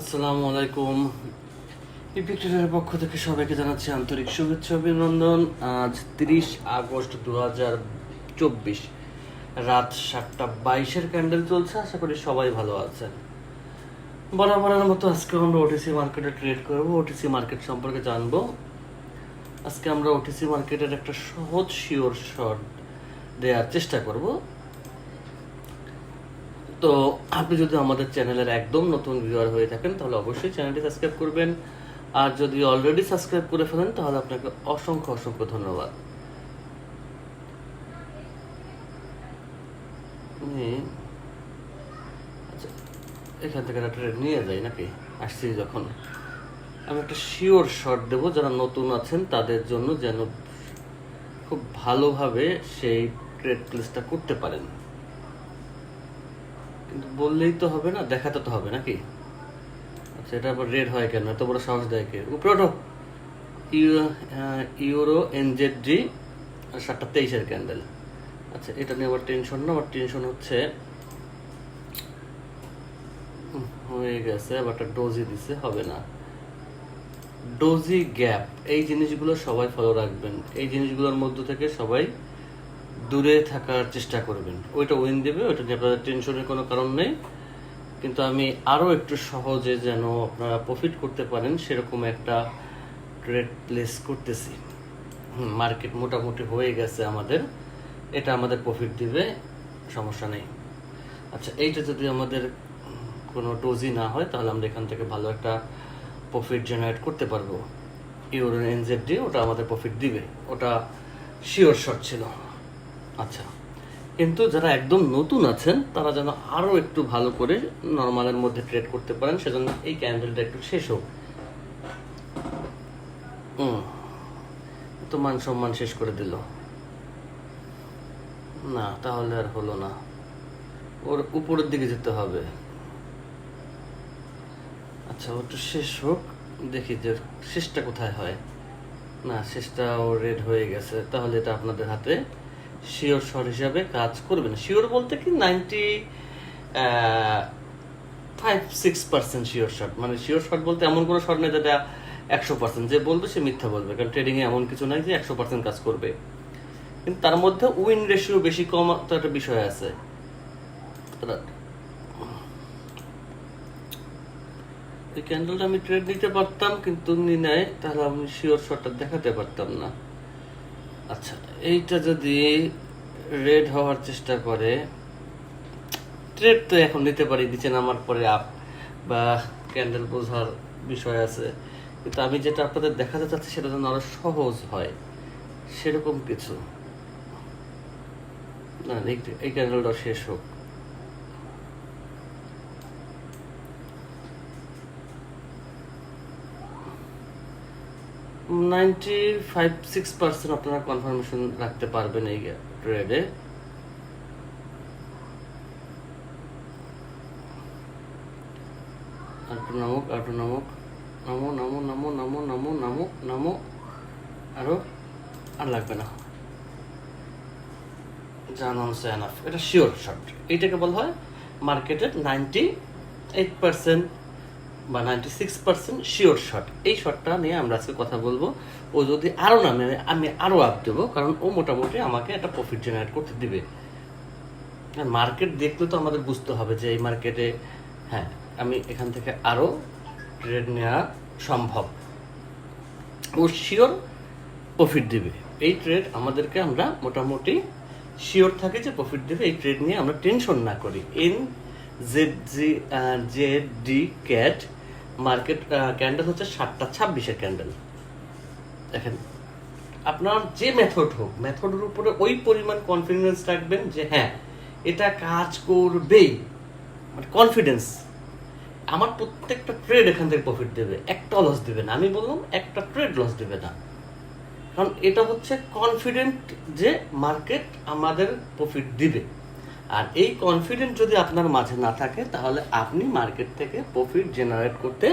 আসসালামু আলাইকুম। ইপিক্টের পক্ষ থেকে সবাইকে জানাচ্ছি আন্তরিক শুভেচ্ছা অভিনন্দন। আজ তিরিশ আগস্ট দু হাজার চব্বিশ, রাত সাতটা বাইশের ক্যান্ডেল চলছে, আশা করি সবাই ভালো আছেন। বরাবরের মতো আজকে আমরা ওটিসি মার্কেটে ট্রেড করব ওটিসি মার্কেট সম্পর্কে জানব। আজকে আমরা ওটিসি মার্কেটের একটা সহজ শিওর শর্ট দেওয়ার চেষ্টা করব। তো আপনি যদি আমাদের চ্যানেলের একদম নতুন ভিউয়ার হয়ে থাকেন, তাহলে অবশ্যই চ্যানেলটি সাবস্ক্রাইব করবেন। আর যদি অলরেডি সাবস্ক্রাইব করে ফেলেন, তাহলে আপনাকে অসংখ্য অসংখ্য ধন্যবাদ। আচ্ছা এখান থেকে একটা ট্রেড নিয়ে যাই নাকি? আসছি যখন। আমি একটা শিওর শট দেবো, যারা নতুন আছেন, তাদের জন্য যেন খুব ভালোভাবে সেই ট্রেড প্লেসটা করতে পারেন। কিন্তু বললেই তো হবে না, দেখাতে তো হবে নাকি? আচ্ছা এটা আবার রেড হয় কেন? এত বড় সাহস দেয় কে? উপরে ওঠো। ইউরো এনজেড ডি সাতটা তেইশের ক্যান্ডেল। আচ্ছা এটা নিয়ে আবার টেনশন না, আবার টেনশন হচ্ছে হয়ে গেছে, আবার একটা ডোজি দিছে, হবে না। ডোজি গ্যাপ, এই জিনিসগুলো সবাই ফলো রাখবেন। এই জিনিসগুলোর মধ্য থেকে সবাই দূরে থাকার চেষ্টা করবেন। ওইটা উইন দেবে, ওইটা নিয়ে আপনাদের টেনশনের কোনো কারণ নেই। কিন্তু আমি আরও একটু সহজে যেন আপনারা প্রফিট করতে পারেন, সেরকম একটা ট্রেড প্লেস করতেছি। মার্কেট মোটামুটি হয়ে গেছে আমাদের। এটা আমাদের প্রফিট দিবে, সমস্যা নেই। আচ্ছা এইটা যদি আমাদের কোনো ডোজি না হয়, তাহলে আমরা এখান থেকে ভালো একটা প্রফিট জেনারেট করতে পারব। ইউরো এনজেড দিয়ে ওটা আমাদের প্রফিট দিবে। ওটা শিওর শট ছিল। আচ্ছা। কিন্তু যারা একদম নতুন আছেন, তারা যেন আরও একটু ভালো করে নর্মালের মধ্যে ট্রেড করতে পারেন, সেজন্য এই ক্যান্ডেলটা একটু শেষ হোক। তো মান সম্মান শেষ করে দিল। না, তাহলে আর হলো না। ওর উপরের দিকে যেতে হবে। আচ্ছা ওটা শেষ হোক, দেখি যে শেষটা কোথায় হয়। না, শেষটা ও রেড হয়ে গেছে। তাহলে এটা আপনাদের হাতে। শিওর শট হিসাবে কাজ করবে না। শিওর বলতে কি ninety five six percent sure shot মানে শিওর শট বলতে এমন কোনো শট নেই যেটা একশো পার্সেন্ট যে বলবে সে মিথ্যা বলবে। কারণ ট্রেডিংয়ে এমন কিছু নাই যে একশো পার্সেন্ট কাজ করবে। কিন্তু তার মধ্যে উইন রেশিও বেশি কম তো একটা বিষয় আছে। ক্যান্ডেলটা আমি ট্রেড নিতে পারতাম, কিন্তু নি নাই তাহলে আমি শিওর শটটা দেখাতে পারতাম না। আচ্ছা এইটা যদি রেড হওয়ার চেষ্টা করে ট্রেড তো এখন নিতে পারি, নিচে নামার পরে আপ বা ক্যান্ডেল বোঝার বিষয় আছে। কিন্তু আমি যেটা আপনাদের দেখাতে চাচ্ছি, সেটা যেন আরও সহজ হয়। সেরকম কিছু। না, এই ক্যান্ডেলটা শেষ হোক। নাইনটি ফাইভ সিক্স পার্সেন্ট আপনারা কনফার্মেশন রাখতে পারবেন এই ট্রেডে আটু নামক আটু নামক। নামো নামো নামো নামো নামো নামো নামো। আরও, আর লাগবে না। জান অনসে এনাফ। এটা শিওর শট এইটাকে বলা হয় মার্কেটের নাইনটি এইট পার্সেন্ট বা ninety six percent sure shot এই শটটা নিয়ে আমরা আজকে কথা বলব। ও যদি আরও নামে আমি আরও আপ দেবো, কারণ ও মোটামুটি আমাকে একটা প্রফিট জেনারেট করতে দিবে। মার্কেট দেখলে তো আমাদের বুঝতে হবে যে এই মার্কেটে হ্যাঁ আমি এখান থেকে আরও ট্রেড নেওয়া সম্ভব। ও শিওর প্রফিট দিবে। এই ট্রেড আমাদেরকে আমরা মোটামুটি শিওর থাকে যে প্রফিট দেবে। এই ট্রেড নিয়ে আমরা টেনশন না করি। N Z G Z D cat market candle হচ্ছে সাতটা ছাব্বিশের ক্যান্ডেল দেখেন, আপনার যে মেথড হোক মেথডের উপরে ওই পরিমাণ কনফিডেন্স রাখবেন যে হ্যাঁ এটা কাজ করবেই। মানে কনফিডেন্স আমার প্রত্যেকটা ট্রেড এখান থেকে প্রফিট দেবে, একটা লস দেবে না। আমি বললাম, একটা ট্রেড লস দেবে না। কারণ এটা হচ্ছে কনফিডেন্ট যে মার্কেট আমাদের প্রফিট দিবে। আর এই কনফিডেন্ট যদি আপনার মাঝে না থাকে, তাহলে আপনি মার্কেট থেকে প্রফিট জেনারেট করতে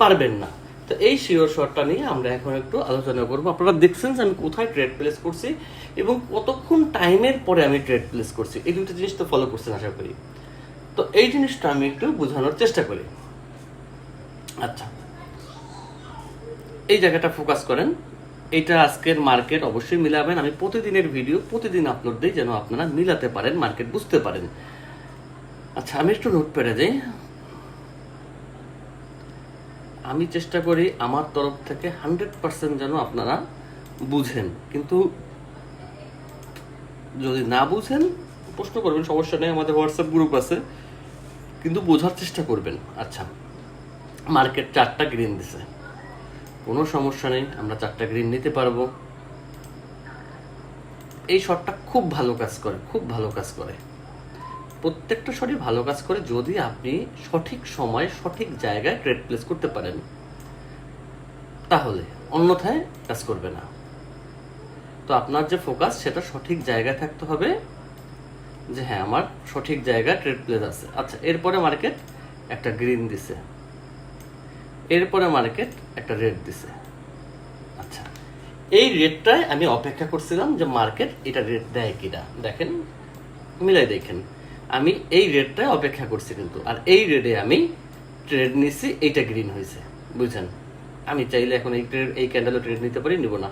পারবেন না। তো এই শিওর শটটা নিয়ে আমরা এখন একটু আলোচনা করব। আপনারা দেখছেন যে আমি কোথায় ট্রেড প্লেস করছি এবং কতক্ষণ টাইমের পরে আমি ট্রেড প্লেস করছি। এই দুটো জিনিস তো ফলো করছেন আশা করি। তো এই জিনিসটা আমি একটু বোঝানোর চেষ্টা করি। আচ্ছা। এই জায়গাটা ফোকাস করেন। এটা আজকের মার্কেট অবশ্যই মিলাবেন। আমি প্রতিদিনের ভিডিও প্রতিদিন আপলোড দিই যেন আপনারা মিলাতে পারেন মার্কেট বুঝতে পারেন। আচ্ছা আমি একটু নোট পেরে যাই আমি চেষ্টা করি আমার তরফ থেকে হান্ড্রেড পার্সেন্ট যেন আপনারা বুঝেন। কিন্তু যদি না বুঝেন, প্রশ্ন করবেন, সমস্যা নেই, আমাদের হোয়াটসঅ্যাপ গ্রুপ আছে। কিন্তু বোঝার চেষ্টা করবেন। আচ্ছা মার্কেট চারটা গ্রিন দিছে। কোনো সমস্যা নেই, আমরা চারটা গ্রিন নিতে পারব। এই শটটা খুব ভালো কাজ করে, খুব ভালো কাজ করে। প্রত্যেকটা শটই ভালো কাজ করে যদি আপনি সঠিক সময়ে সঠিক জায়গায় ট্রেড প্লেস করতে পারেন। তাহলে অন্যথায় কাজ করবে না। তো আপনার যে ফোকাস সেটা সঠিক জায়গায় থাকতে হবে যে হ্যাঁ আমার সঠিক জায়গায় ট্রেড প্লেস আছে। আচ্ছা এরপরে মার্কেট একটা গ্রিন দিছে। এরপরে মার্কেট একটা রেট দিছে। আচ্ছা এই রেটটায় আমি অপেক্ষা করছিলাম যে মার্কেট এটা রেট দেয় কিনা। দেখেন, মিলাই দেখেন, আমি এই রেটটায় অপেক্ষা করছি কিন্তু, আর এই রেটে আমি ট্রেড নিছি, এইটা গ্রিন হয়েছে, বুঝছেন? আমি চাইলে এখন এই ট্রেড এই ক্যান্ডেলও ট্রেড নিতে পারি, নিব না,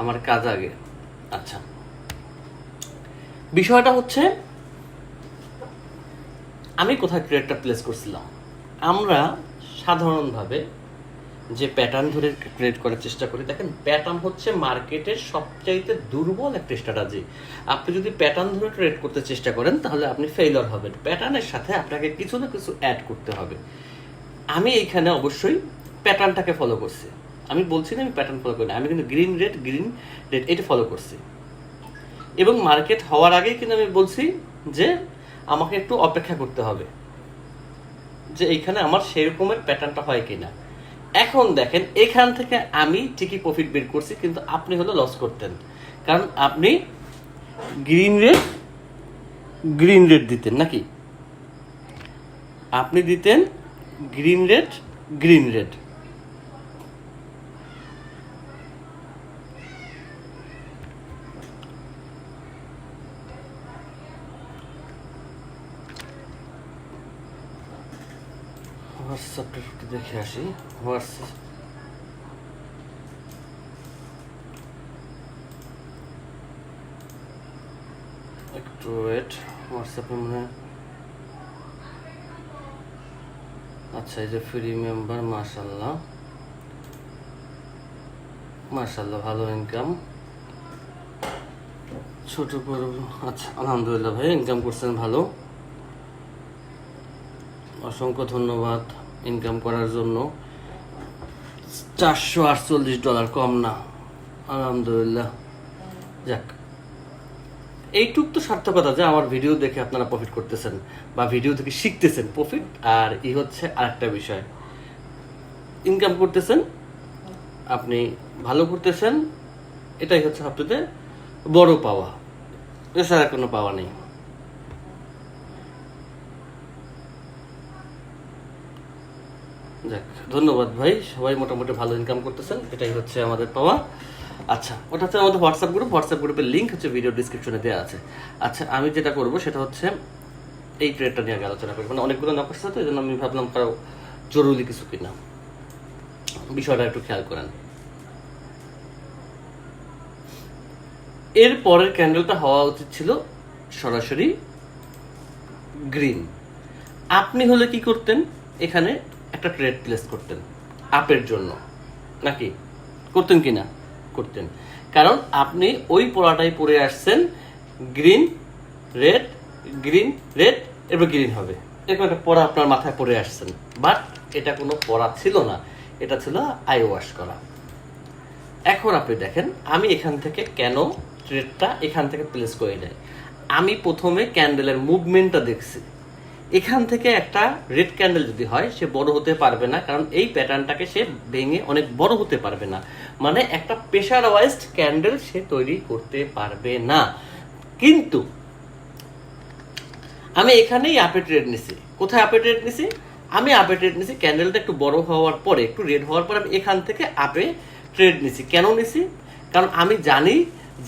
আমার কাজ আগে। আচ্ছা বিষয়টা হচ্ছে, আমি কোথায় ট্রেডটা প্লেস করছিলাম? আমরা সাধারণভাবে যে প্যাটার্ন ধরে ট্রেড করার চেষ্টা করি, দেখেন প্যাটার্ন হচ্ছে মার্কেটের সবচাইতে দুর্বল একটা স্ট্র্যাটাজি আপনি যদি প্যাটার্ন ধরে ট্রেড করতে চেষ্টা করেন, তাহলে আপনি ফেইলর হবেন। প্যাটার্নের সাথে আপনাকে কিছু না কিছু অ্যাড করতে হবে। আমি এইখানে অবশ্যই প্যাটার্নটাকে ফলো করছি। আমি বলছি না আমি প্যাটার্ন ফলো করি না, আমি কিন্তু গ্রিন রেড গ্রিন রেড এটা ফলো করছি। এবং মার্কেট হওয়ার আগেই কিন্তু আমি বলছি যে আমাকে একটু অপেক্ষা করতে হবে। যে এইখানে আমার সেরকমের প্যাটার্নটা হয় কিনা। এখন দেখেন, এখান থেকে আমি ঠিকই প্রফিট বের করছি, কিন্তু আপনি হলো লস করতেন। কারণ আপনি গ্রিন রেট গ্রিন রেট দিতেন নাকি? আপনি দিতেন গ্রিন রেট গ্রিন রেড হোয়াটসঅ্যাপটা একটু দেখে আসি। হোয়াটসঅ্যাপ একটু ওয়েট হোয়াটসঅ্যাপে মনে আচ্ছা এই যে ফ্রি মেম্বার মাশাল্লাহ মাশাল্লাহ ভালো ইনকাম ছোট, বড় আচ্ছা আলহামদুলিল্লাহ ভাই ইনকাম করছেন ভালো। অসংখ্য ধন্যবাদ। ইনকাম করার জন্য। চারশো আটচল্লিশ ডলার কম না। আলহামদুলিল্লাহ। যাক। এইটুক তো সার্থকতা যে আমার ভিডিও দেখে আপনারা প্রফিট করতেছেন বা ভিডিও থেকে শিখতেছেন প্রফিট আর ই হচ্ছে আরেকটা বিষয়। ইনকাম করতেছেন, আপনি ভালো করতেছেন, এটাই হচ্ছে সবচেয়ে বড় পাওয়া। এছাড়া কোনো পাওয়া নেই। যাক, ধন্যবাদ ভাই। সবাই মোটামুটি ভালো ইনকাম করতেছেন, এটাই হচ্ছে আমাদের পাওয়া। আচ্ছা ওটা হচ্ছে আমাদের হোয়াটসঅ্যাপ গ্রুপ হোয়াটসঅ্যাপ গ্রুপের লিঙ্ক হচ্ছে ভিডিও ডিসক্রিপশনে দেওয়া আছে। আচ্ছা আমি যেটা করব সেটা হচ্ছে এই ট্রেডটা নিয়ে আগে আলোচনা করব। মানে অনেকগুলো নক আসছে তো, এই জন্য আমি ভাবলাম কারও জরুরি কিছু কিনা। বিষয়টা একটু খেয়াল করেন। এর পরের ক্যান্ডেলটা হওয়া উচিত ছিল সরাসরি গ্রিন আপনি হলে কি করতেন এখানে? একটা ট্রেড প্লেস করতেন আপের জন্য। নাকি? করতেন কি না? করতেন। কারণ আপনি ওই পড়াটাই পরে আসছেন গ্রিন রেড গ্রিন রেড এবার গ্রিন হবে। এরকম একটা পড়া আপনার মাথায় পরে আসছেন। বাট এটা কোনো পড়া ছিল না। এটা ছিল আই ওয়াশ করা। এখন আপনি দেখেন, আমি এখান থেকে কেন ট্রেডটা এখান থেকে প্লেস করে নেই? আমি প্রথমে ক্যান্ডেলের মুভমেন্টটা দেখছি। এখান থেকে একটা রেড ক্যান্ডেল যদি হয়, সে বড় হতে পারবে না, কারণ এই প্যাটার্নটাকে সে ভেঙে অনেক বড় হতে পারবে না। মানে একটা প্রেশার ওয়াইজড ক্যান্ডেল সে তৈরি করতে পারবে না। কিন্তু আমি এখানেই আপে ট্রেড নিছি। কোথায় আপে ট্রেড নিছি? আমি আপে ট্রেড নিছি ক্যান্ডেলটা একটু বড় হওয়ার পরে, একটু রেড হওয়ার পরে আমি এখান থেকে আপে ট্রেড নিছি। কেন নিছি? কারণ আমি জানি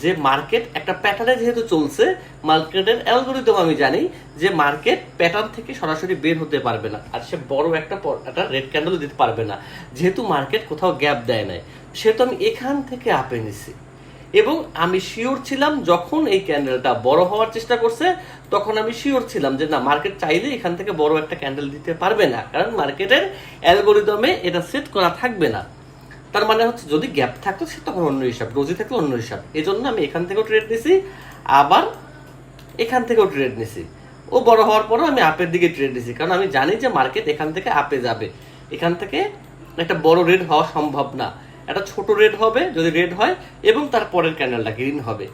যে মার্কেট একটা প্যাটার্নে যেহেতু চলছে মার্কেটের অ্যালগোরিদম আমি জানি যে মার্কেট প্যাটার্ন থেকে সরাসরি বের হতে পারবে না। আর সে বড় একটা একটা রেড ক্যান্ডেল দিতে পারবে না। যেহেতু মার্কেট কোথাও গ্যাপ দেয় নাই, সেহেতু আমি এখান থেকে আপে নিছি। এবং আমি শিওর ছিলাম যখন এই ক্যান্ডেলটা বড় হওয়ার চেষ্টা করছে, তখন আমি শিওর ছিলাম যে না মার্কেট চাইলে এখান থেকে বড় একটা ক্যান্ডেল দিতে পারবে না। কারণ মার্কেটের অ্যালগোরিদমে এটা সেট করা থাকবে না। তার মানে হচ্ছে যদি গ্যাপ থাকতো, সে তখন অন্য হিসাব রোজি থাকলে অন্য হিসাব। এই জন্য আমি এখান থেকেও ট্রেড নিছি, আবার এখান থেকেও ট্রেড নিছি। ও বড় হওয়ার পরও আমি আপের দিকে ট্রেড নিছি, কারণ আমি জানি যে মার্কেট এখান থেকে আপে যাবে। এখান থেকে একটা বড় রেড হওয়া সম্ভব না। একটা ছোট রেড হবে, যদি রেড হয়, এবং তার পরের ক্যান্ডেলটা গ্রিন হবে।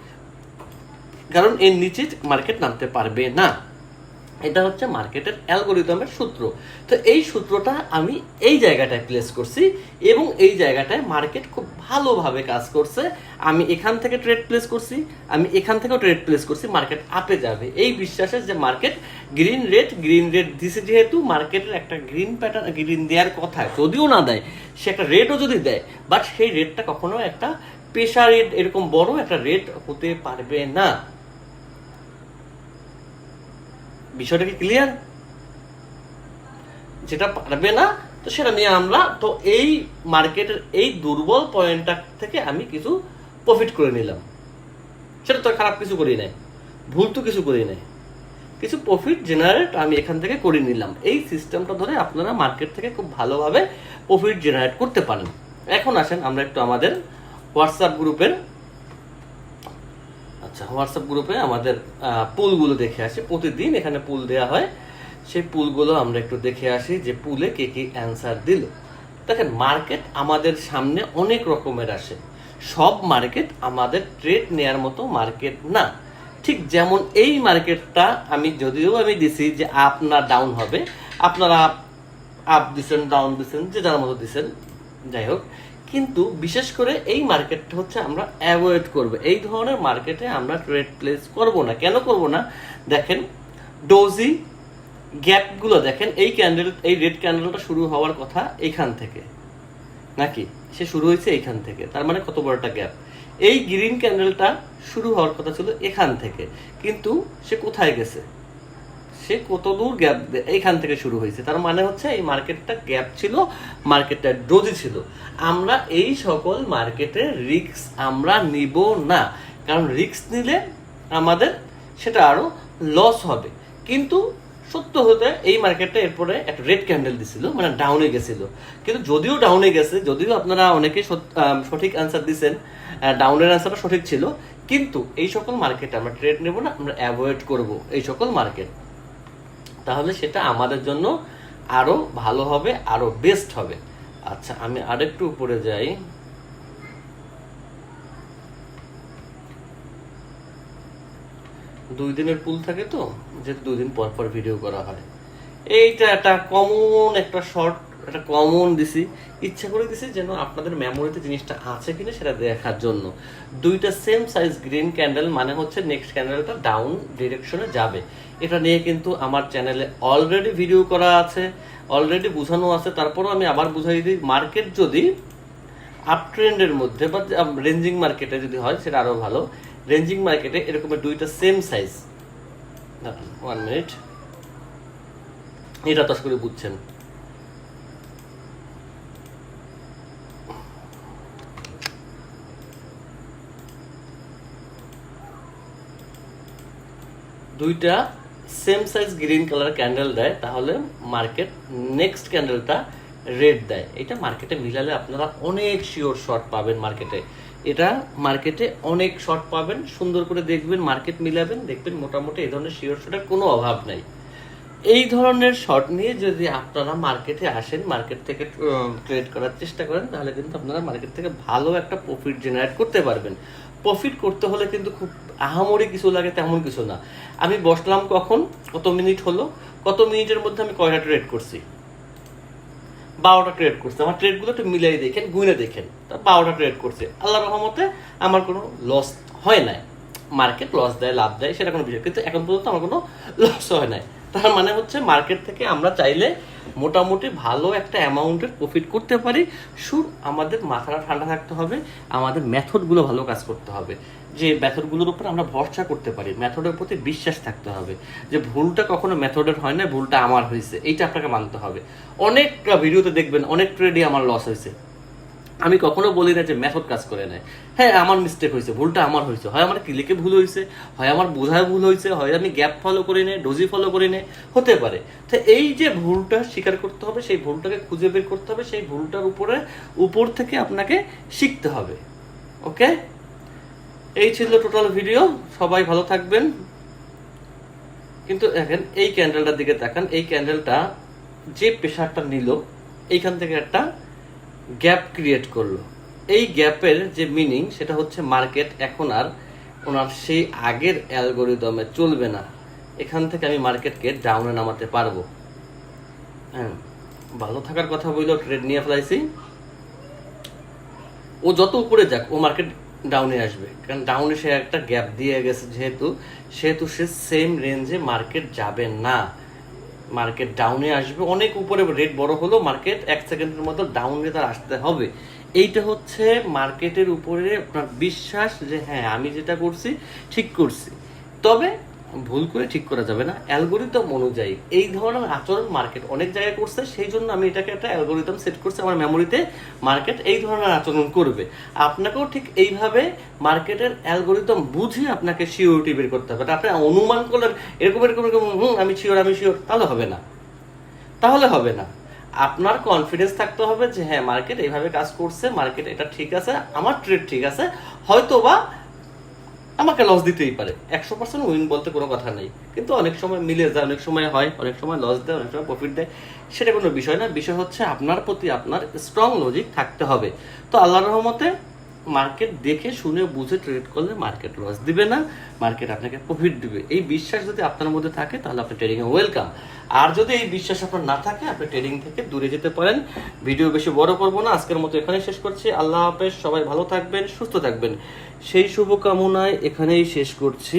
কারণ এর নিচে মার্কেট নামতে পারবে না। এটা হচ্ছে মার্কেটের অ্যালগোরিদমের সূত্র। তো এই সূত্রটা আমি এই জায়গাটায় প্লেস করছি এবং এই জায়গাটায় মার্কেট খুব ভালোভাবে কাজ করছে। আমি এখান থেকে ট্রেড প্লেস করছি, আমি এখান থেকেও ট্রেড প্লেস করছি মার্কেট আপে যাবে। এই বিশ্বাসে যে market green red green red দিছে যেহেতু মার্কেটের একটা গ্রিন প্যাটার্ন গ্রিন দেওয়ার কথা, যদিও না দেয়, সে একটা রেটও যদি দেয় বাট সেই রেটটা কখনো একটা পেশা রেট এরকম বড় একটা রেট হতে পারবে না। বিষয়টা কি ক্লিয়ার যেটা পারবে না, তো সেটা নিয়ে আমরা, তো এই মার্কেটের এই দুর্বল পয়েন্টটা থেকে আমি কিছু প্রফিট করে নিলাম। সেটা তো খারাপ কিছু করি নাই। ভুল তো কিছু করি নাই। কিছু প্রফিট জেনারেট আমি এখান থেকে করে নিলাম। এই সিস্টেমটা ধরে আপনারা মার্কেট থেকে খুব ভালোভাবে প্রফিট জেনারেট করতে পারেন। এখন আসেন আমরা একটু আমাদের হোয়াটসঅ্যাপ গ্রুপের আচ্ছা হোয়াটসঅ্যাপ গ্রুপে আমাদের পুলগুলো দেখে আসি। প্রতিদিন এখানে পুল দেওয়া হয়। সেই পুলগুলো আমরা একটু দেখে আসি যে পুলে কে কি অ্যান্সার দিল। দেখেন মার্কেট আমাদের সামনে অনেক রকমের আসে। সব মার্কেট আমাদের ট্রেড নেয়ার মতো মার্কেট না। ঠিক যেমন এই মার্কেটটা আমি যদিও আমি দিছি যে আপনার ডাউন হবে, আপনারা আপ দিছেন ডাউন দিছেন, যে যার মতো দিছেন, যাই হোক। কিন্তু বিশেষ করে এই মার্কেটটা হচ্ছে আমরা অ্যাভয়েড করব। এই ধরনের মার্কেটে আমরা ট্রেড প্লেস করব না। কেন করব না? দেখেন ডোজি গ্যাপগুলো দেখেন, এই ক্যান্ডেল এই রেড ক্যান্ডেলটা শুরু হওয়ার কথা এখান থেকে। নাকি? সে শুরু হয়েছে এইখান থেকে। তার মানে কত বড় একটা গ্যাপ এই গ্রিন ক্যান্ডেলটা শুরু হওয়ার কথা ছিল এখান থেকে। কিন্তু সে কোথায় গেছে? সে কত দূর গ্যাপ এইখান থেকে শুরু হয়েছে। তার মানে হচ্ছে এই মার্কেটটা গ্যাপ ছিল, মার্কেটটা ডোজি ছিল। আমরা এই সকল মার্কেটের রিস্ক আমরা নিব না। কারণ রিস্ক নিলে আমাদের সেটা আরও লস হবে। কিন্তু সত্য হতে এই মার্কেটটা এরপরে একটা রেড ক্যান্ডেল দিছিল মানে ডাউনে গেছিল। কিন্তু যদিও ডাউনে গেছে, যদিও আপনারা অনেকে সঠিক অ্যান্সার দিচ্ছেন ডাউনের অ্যান্সারটা সঠিক ছিল। কিন্তু এই সকল মার্কেটে আমরা ট্রেড নেব না, আমরা অ্যাভয়েড করব এই সকল মার্কেট তাহলে সেটা আমাদের জন্য আরও ভালো হবে, আরও বেস্ট হবে। আচ্ছা আমি আরেকটু উপরে যাই। দুই দিনের পুল থাকে তো যে দুই দিন পর পর ভিডিও করা হয়। এইটা একটা কমন একটা শর্ট একটা কমন দিছি। ইচ্ছা করে দিছি যেন আপনাদের মেমোরিতে জিনিসটা আছে কিনা সেটা দেখার জন্য। দুইটা সেম সাইজ গ্রিন ক্যান্ডেল মানে হচ্ছে নেক্সট ক্যান্ডেলটা ডাউন ডিরেকশনে যাবে। এটা নিয়ে কিন্তু আমার চ্যানেলে অলরেডি ভিডিও করা আছে অলরেডি বোঝানো আছে। তারপরও আমি আবার বুঝাই দিই মার্কেট যদি আপ ট্রেন্ডের মধ্যে বা রেঞ্জিং মার্কেটে যদি হয়, সেটা আরও ভালো। রেঞ্জিং মার্কেটে এরকমের দুইটা সেম সাইজ ওয়ান মিনিট এটা তো আশা করি বুঝছেন। দুইটা same size green colour candle দেয়, তাহলে মার্কেট নেক্সট ক্যান্ডেলটা রেড দেয়। এটা মার্কেটে মিলালে আপনারা অনেক শিওর শর্ট পাবেন মার্কেটে এটা মার্কেটে অনেক শর্ট পাবেন, সুন্দর করে দেখবেন মার্কেট মিলাবেন, দেখবেন মোটামুটি এই ধরনের শিওর শর্টের কোনো অভাব নাই। এই ধরনের শর্ট নিয়ে যদি আপনারা মার্কেটে আসেন মার্কেট থেকে ট্রেড করার চেষ্টা করেন, তাহলে কিন্তু আপনারা মার্কেট থেকে ভালো একটা প্রফিট জেনারেট করতে পারবেন। প্রফিট করতে হলে কিন্তু খুব আহামরি কিছু লাগে, তেমন কিছু না। আমি বসলাম কখন? কত মিনিট হলো? কত মিনিটের মধ্যে আমি কয়টা ট্রেড করছি? বারোটা ট্রেড করছে। আমার ট্রেডগুলো একটু মিলাই দেখেন, গুনে দেখেন। তা বারোটা ট্রেড করছে। আল্লাহ রহমতে আমার কোনো লস হয় নাই। মার্কেট লস দেয়, লাভ দেয়, সেটা কোনো বিষয়। কিন্তু এখন পর্যন্ত আমার কোনো লস হয় নাই। তার মানে হচ্ছে মার্কেট থেকে আমরা চাইলে মোটামুটি ভালো একটা অ্যামাউন্টের প্রফিট করতে পারি। শুধু আমাদের মাথাটা ঠান্ডা থাকতে হবে, আমাদের মেথডগুলো ভালো কাজ করতে হবে। যে মেথডগুলোর উপর আমরা ভরসা করতে পারি মেথডের প্রতি বিশ্বাস থাকতে হবে। যে ভুলটা কখনো মেথডের হয় না, ভুলটা আমার হয়েছে, এইটা আপনাকে মানতে হবে। অনেকটা ভিডিওতে দেখবেন, অনেক ট্রেডে আমার লস হয়েছে। আমি কখনো বলি না যে মেথড কাজ করে নেয় হ্যাঁ আমার মিস্টেক হয়েছে, ভুলটা আমার হয়েছে। হয় আমার ক্লিকে ভুল হয়েছে, হয় আমার বোঝায় ভুল হয়েছে, হয় আমি গ্যাপ ফলো করি নে ডোজি ফলো করি নে হতে পারে। তো এই যে ভুলটা স্বীকার করতে হবে, সেই ভুলটাকে খুঁজে বের করতে হবে, সেই ভুলটার উপরে, উপর থেকে আপনাকে শিখতে হবে। ওকে? এই ছিল টোটাল ভিডিও সবাই ভালো থাকবেন। কিন্তু দেখেন, এই ক্যান্ডেলটার দিকে তাকান, এই ক্যান্ডেলটা যে প্রেশারটা নিল, এইখান থেকে একটা গ্যাপ ক্রিয়েট করল। এই গ্যাপের যে মিনিং, সেটা হচ্ছে মার্কেট এখন আর ওনার সেই আগের অ্যালগোরিদমে চলবে না। এখান থেকে আমি মার্কেটকে ডাউনে নামাতে পারব। হ্যাঁ ভালো থাকার কথা বললেও ট্রেড নিয়ে ফেলাইছি। ও যত উপরে যাক, ও মার্কেট ডাউনে আসবে। কারণ ডাউনে সে একটা গ্যাপ দিয়ে গেছে, যেহেতু, সেহেতু সে সেম রেঞ্জে মার্কেট যাবে না। মার্কেট ডাউনে আসবে। অনেক উপরে রেট বড় হলো মার্কেট এক সেকেন্ডের মতো ডাউনে তার আসতে হবে। এইটা হচ্ছে মার্কেটের উপরে আপনার বিশ্বাস যে হ্যাঁ আমি যেটা করছি, ঠিক করছি। তবে ভুল করে ঠিক করা যাবে না। অ্যালগোরিদম অনুযায়ী এই ধরনের আচরণ মার্কেট অনেক জায়গায় করছে, সেই জন্য আমি এটাকে একটা অ্যালগোরিদম সেট করছি আমার মেমোরিতে মার্কেট এই ধরনের আচরণ করবে। আপনাকেও ঠিক এইভাবে মার্কেটের অ্যালগোরিদম বুঝে আপনাকে সিওরিটি বের করতে হবে। আপনি অনুমান করলেন, এরকম এরকম এরকম, হুম, আমি শিওর আমি শিওর তাহলে হবে না। তাহলে হবে না। আপনার কনফিডেন্স থাকতে হবে যে হ্যাঁ মার্কেট এইভাবে কাজ করছে মার্কেট এটা ঠিক আছে, আমার ট্রেড ঠিক আছে। হয়তো বা আমাকে লস দিতেই পারে। একশো পার্সেন্ট উইন বলতে কোনো কথা নেই। কিন্তু অনেক সময় মিলে যায়, অনেক সময় হয়, অনেক সময় লস দেয়, অনেক সময় প্রফিট দেয়। সেটা কোনো বিষয় না। বিষয় হচ্ছে আপনার প্রতি আপনার স্ট্রং লজিক থাকতে হবে। তো আল্লাহর রহমতে মার্কেট দেখে শুনে বুঝে ট্রেড করলে মার্কেট লস দিবে না মার্কেট আপনাকে প্রফিট দিবে। এই বিশ্বাস যদি আপনার মধ্যে থাকে, তাহলে আপনি ট্রেডিংয়ে ওয়েলকাম আর যদি এই বিশ্বাস আপনার না থাকে, আপনি ট্রেডিং থেকে দূরে যেতে পারেন। ভিডিও বেশি বড় করব না, আজকের মতো এখানেই শেষ করছি। আল্লাহ হাফেজ, সবাই ভালো থাকবেন, সুস্থ থাকবেন। সেই শুভকামনায় এখানেই শেষ করছি।